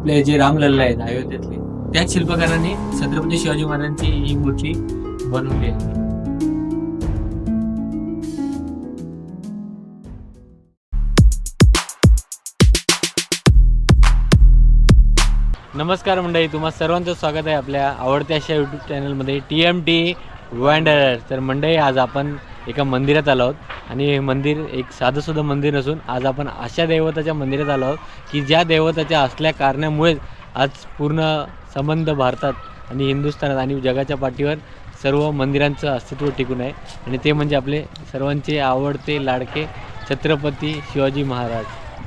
आपले जे रामलल्ला आहेत अयोध्येतले त्याच शिल्पकारांनी छत्रपती शिवाजी महाराजांची ही मूर्ती बनवली आहे. नमस्कार मंडळी तुम्हा सर्वांचं स्वागत आहे आपल्या आवडत्या अशा यूट्यूब चॅनलमध्ये टी एम टी वँडर तर मंडळी आज आपण एका मंदिरात आलो आहोत. आणि हे मंदिर एक साधंसुद्धा मंदिर नसून आज आपण अशा देवताच्या मंदिरात आलो आहोत की ज्या देवताच्या असल्या कारणामुळेच आज पूर्ण संबंध भारतात आणि हिंदुस्थानात आणि जगाच्या पाठीवर सर्व मंदिरांचं अस्तित्व टिकून आहे. आणि ते म्हणजे आपले सर्वांचे आवडते लाडके छत्रपती शिवाजी महाराज.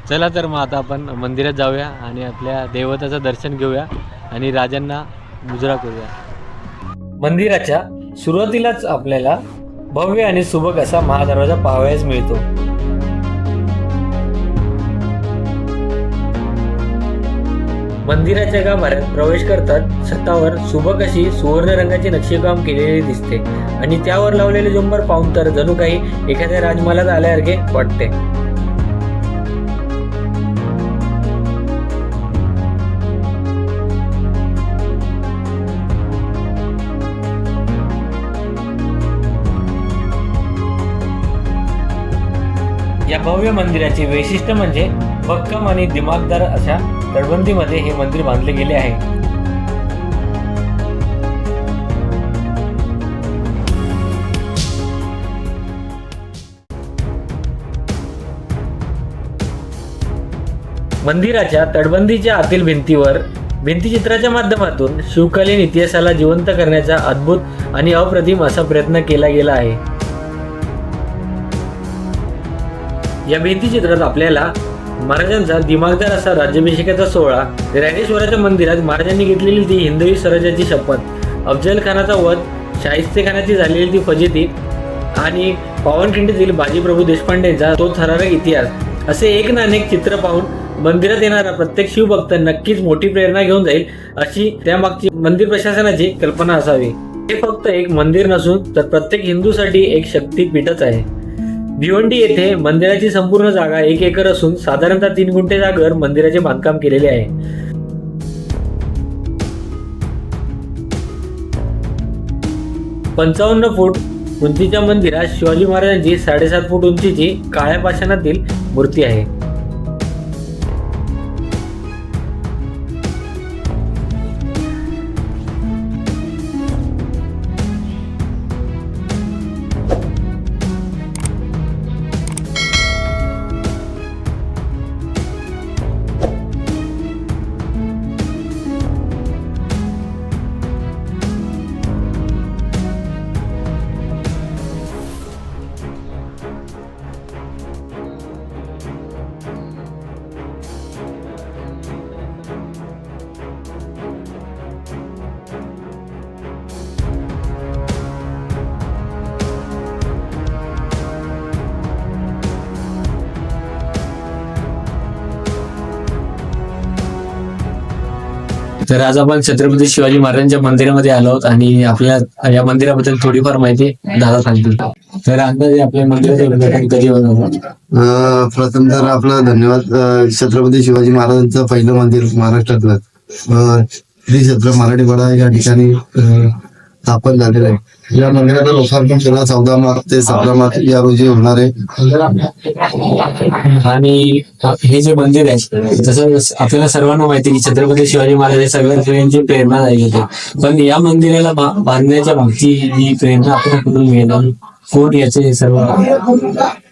चला तर मग आता आपण मंदिरात जाऊया आणि आपल्या देवताचं दर्शन घेऊया आणि राजांना मुजरा करूया. मंदिराच्या सुरुवातीलाच आपल्याला भव्य आणि सुबक असा महादरवाजा पाहावयास मिळतो. मंदिराच्या गाभाऱ्यात प्रवेश करतात. छतावर सुबक अशी सुवर्ण रंगाची नक्षीकाम केलेली दिसते. आणि त्यावर लावलेले झुंबर पाहून तर जणू काही एखाद्या राजमालात आल्यासारखे वाटते. भव्य मंदिराचे वैशिष्ट्य म्हणजे भक्कम आणि दिमागदार अशा तटबंदीमध्ये हे मंदिर बांधले गेले आहे. मंदिराच्या तटबंदीच्या आतील भिंतीवर भिंतीचित्राच्या माध्यमातून शिवकालीन इतिहासाला जिवंत करण्याचा अद्भुत आणि अप्रतिम असा प्रयत्न केला गेला आहे. या भिंतीचित्रात आपल्याला महाराजांचा दिमागदार असा राज्याभिषेकाचा सोहळा राजेश्वराच्या मंदिरात महाराजांनी घेतलेली ती हिंदवी स्वराज्याची शपथ अफजल खानाचा वध शाहिस्ते खानाची झालेली ती फजिती आणि पावनखिंडीतील बाजीप्रभू देशपांडेंचा तो थरारक इतिहास. असे एक ना अनेक चित्र पाहून मंदिरात येणारा प्रत्येक शिवभक्त नक्कीच मोठी प्रेरणा घेऊन जाईल अशी त्यामागची मंदिर प्रशासनाची कल्पना असावी. हे फक्त एक मंदिर नसून तर प्रत्येक हिंदूसाठी एक शक्तीपीठच आहे. भिवंडी येथे मंदिराची संपूर्ण जागा एक एकर असून साधारणतः तीन गुंठे जागर मंदिराचे बांधकाम केलेले आहे. पंचावन्न फूट उंचीच्या मंदिरात शिवाजी महाराजांची साडेसात फूट उंचीची काळ्या पाषाणातील मूर्ती आहे. तर आज आपण छत्रपती शिवाजी महाराजांच्या मंदिरामध्ये आलो आहोत आणि आपल्या या मंदिराबद्दल थोडीफार माहिती दादा सांगतील. तर अंदाजे आपल्या मंदिराचं उद्घाटन कधी होणार? प्रथम तर आपला धन्यवाद. छत्रपती शिवाजी महाराजांचं पहिलं मंदिर महाराष्ट्रातलं. अं, श्री छत्र मराठीवाडा या ठिकाणी स्थापन झालेलं आहे. या मंदिराचं लोकार्पण केला चौदा मार्च ते सतरा मार्च या रोजी होणार आहे. आणि हे जे मंदिर आहे जसं आपल्याला सर्वांना माहिती की छत्रपती शिवाजी महाराज हे सगळ्या प्रेरणा झाली होती पण या मंदिराला बांधण्याच्या मागची ही प्रेरणा आपण कुठून घेणार? कोण याचे सर्व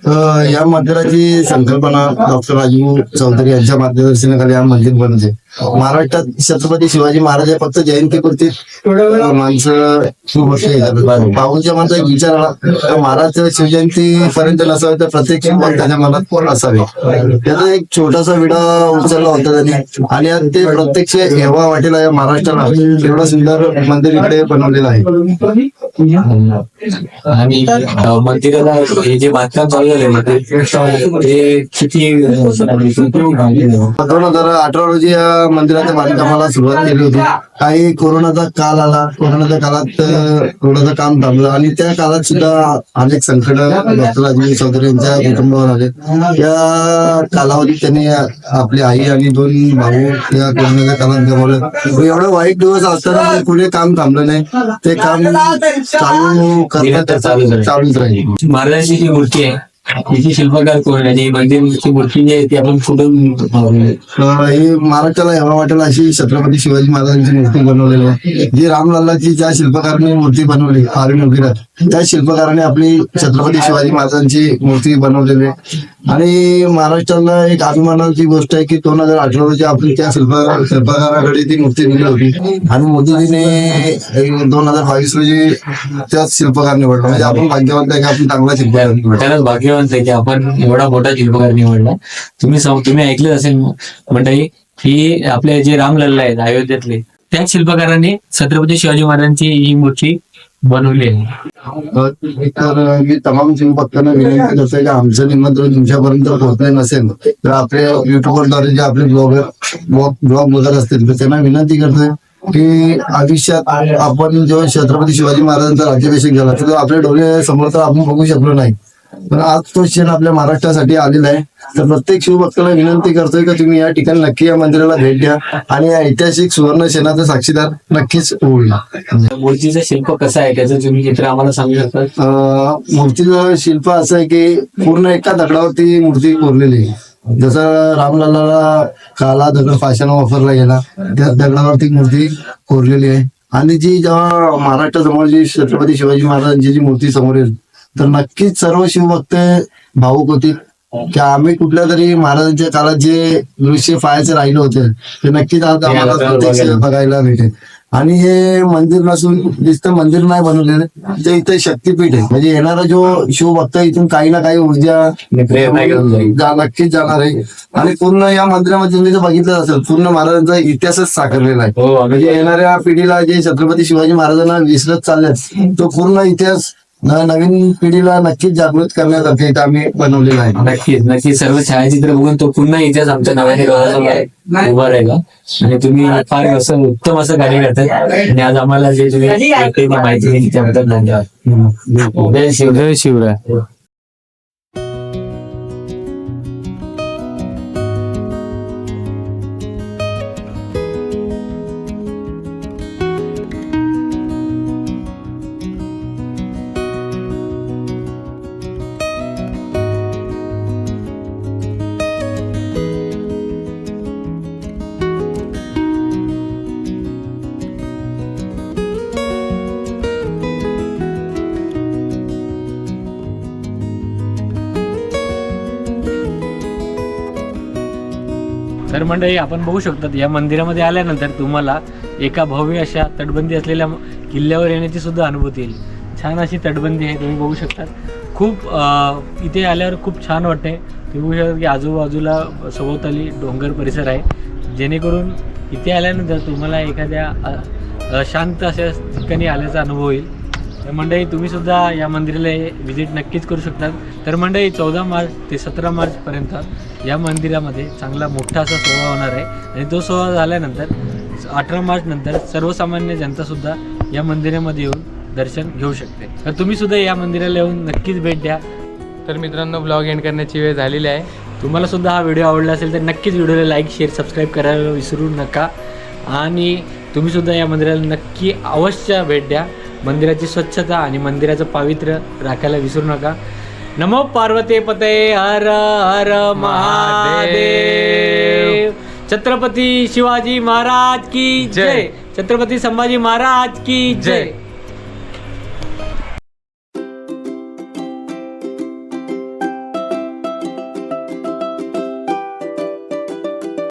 या मंदिराची संकल्पना डॉक्टर राजीव चौधरी यांच्या मार्गदर्शनाखाली हा मंदिर बनते. महाराष्ट्रात छत्रपती शिवाजी महाराज हे फक्त जयंतीपुरती माणसं खूप वर्ष पाहूनच्या विचार आला महाराज शिवजयंती पर्यंत नसावे तर प्रत्येक त्याच्या मनात असावे? त्याचा एक छोटासा विडा उचलला होता त्यांनी. आणि ते प्रत्यक्ष हेवा वाटेल या महाराष्ट्राला एवढं सुंदर मंदिर इकडे बनवलेलं आहे. आणि मंदिराला हे जे बांधकाम चालू झाले ते किती दोन हजार अठरा रोजी या मंदिराच्या बांधकामाला सुरुवात केली होती. काही कोरोनाचा काल आला कोरोनाच्या काळात थोडंसं काम थांबलं आणि त्या काळात सुद्धा अनेक संकट डॉक्टर राजवीर चौधरी यांच्या कुटुंबावर आले या कालावधीत त्यांनी आपली आई आणि दोन भाऊ या कोरोनाच्या काळात गमावलं. एवढं वाईट दिवस असताना कुठे काम थांबलं नाही. ते काम चालू करण्यात. चालूच राहील. महाराजांची जी मूर्ती आहे तिची शिल्पकार कोण आहे? आणि मंदिरची मूर्ती जी आहे ती आपण कुठून पाहूया? अं, ही महाराष्ट्राला एवढा वाटेल अशी छत्रपती शिवाजी महाराजांची मूर्ती बनवलेली आहे. जी रामलल्लाची ज्या शिल्पकाराने मूर्ती बनवली आर्मी मंदिरात त्या शिल्पकाराने आपली छत्रपती शिवाजी महाराजांची मूर्ती बनवलेली आहे. आणि महाराष्ट्राला एक अभिमानाची गोष्ट आहे की दोन हजार अठरा रोजी आपली त्या शिल्प शिल्पकाराकडे ती मूर्ती दिली होती. आणि मोदीजीने दोन हजार बावीस रोजी त्याच शिल्पकार निवडला म्हणजे आपण भाग्यवंत आहे की आपण चांगला शिल्पकार. निवडला त्यालाच भाग्यवंत आहे की आपण एवढा मोठा शिल्पकार निवडला. तुम्ही तुम्ही ऐकलं असेल मंडळी की आपले जे रामलल्ला आहेत अयोध्येतले त्याच शिल्पकाराने छत्रपती शिवाजी महाराजांची ही मूर्ती बनवली आहे. तर मी तमाम भक्तांना विनंती करतोय की आमचं निमंत्रण तुमच्यापर्यंत पोहोचले नसेल तर आपल्या युट्यूबरद्वारे जे आपले ब्लॉगर ब्लॉग ब्लॉग वगैरे असतील तर त्यांना विनंती करतोय की आयुष्यात आपण जेव्हा छत्रपती शिवाजी महाराजांचा राज्याभिषेक झाला तर आपल्या डोळे समोर तर आपण बघू शकलो नाही. पण आज तो क्षण आपल्या महाराष्ट्रासाठी आलेला आहे. तर प्रत्येक शिवभक्ताला विनंती करतोय की तुम्ही या ठिकाणी नक्की या मंदिराला भेट द्या आणि या ऐतिहासिक सुवर्ण क्षणाचा साक्षीदार नक्कीच होईल. मूर्तीचं शिल्प कसं आहे? त्याचं तुम्ही चित्र आम्हाला सांगू शकता? मूर्तीचं शिल्प असं आहे की पूर्ण एका दगडावरती मूर्ती कोरलेली आहे. जसं रामलल्लाला काला दगड पाषाण वापरला गेला त्या दगडावरती मूर्ती कोरलेली आहे. आणि जी जेव्हा महाराष्ट्रासमोर जी छत्रपती शिवाजी महाराजांची जी मूर्ती समोर येईल तर नक्कीच सर्व शिवभक्त भाऊक होतील. की आम्ही कुठल्या तरी महाराजांच्या काळात जे दृश्य पाहायचे राहिले होते ते नक्कीच आज आम्हाला प्रत्यक्ष बघायला. भेटेल. आणि हे मंदिर नसून नुसतं मंदिर नाही बनवलेलं ते इथे शक्तीपीठ आहे. म्हणजे येणारा जो शिवभक्त इथून काही ना काही ऊर्जा नक्कीच जाणार आहे. आणि पूर्ण या मंदिरामध्ये तुम्ही बघितलं असेल पूर्ण महाराजांचा इतिहासच साकारलेला आहे. हो म्हणजे येणाऱ्या पिढीला जे छत्रपती शिवाजी महाराजांना विसरत चालल्यात तो पूर्ण इतिहास न- नवीन पिढीला नक्कीच जागृत करण्यासाठी इथं आम्ही बनवलेला आहे. नक्कीच नक्कीच. सर्व छायाचित्र बघून तो पुन्हा इतिहास आमच्या नव्याने उभा राहिला. आणि तुम्ही फार असं उत्तम असं कार्य करतात आणि आज आम्हाला जे तुम्ही माहिती दिली त्याबद्दल धन्यवाद. जय शिवराय. मंडळी आपण बघू शकतात या मंदिरामध्ये आल्यानंतर तुम्हाला एका भव्य अशा तटबंदी असलेल्या किल्ल्यावर येण्याची सुद्धा अनुभूती येईल. छान अशी तटबंदी आहे तुम्ही बघू शकतात. खूप इथे आल्यावर खूप छान वाटते तुम्ही बघू शकता की आजूबाजूला सभोवताली डोंगर परिसर आहे. जेणेकरून इथे आल्यानंतर तुम्हाला एखाद्या शांत अशा ठिकाणी आल्याचा अनुभव येईल. तर मंडळी तुम्ही सुद्धा या मंदिराला व्हिजिट नक्कीच करू शकतात. तर मंडळी चौदा मार्च ते सतरा मार्चपर्यंत या मंदिरामध्ये चांगला मोठा असा सोहळा होणार आहे. आणि तो सोहळा झाल्यानंतर अठरा मार्च नंतर सर्वसामान्य जनतासुद्धा या मंदिरामध्ये येऊन दर्शन घेऊ शकते. तर तुम्ही सुद्धा या मंदिराला येऊन नक्कीच भेट द्या. तर मित्रांनो ब्लॉग एंड करण्याची वेळ झालेली आहे. तुम्हाला सुद्धा हा व्हिडिओ आवडला असेल तर नक्कीच व्हिडिओला लाईक शेअर सबस्क्राईब करायला विसरू नका. आणि तुम्ही सुद्धा या मंदिराला नक्की अवश्य भेट द्या. मंदिराची स्वच्छता आणि मंदिराचं पावित्र्य राखायला विसरू नका. नमो पार्वती पते हर हर महादेव. छत्रपती शिवाजी महाराज की जय. छत्रपती संभाजी महाराज की जय.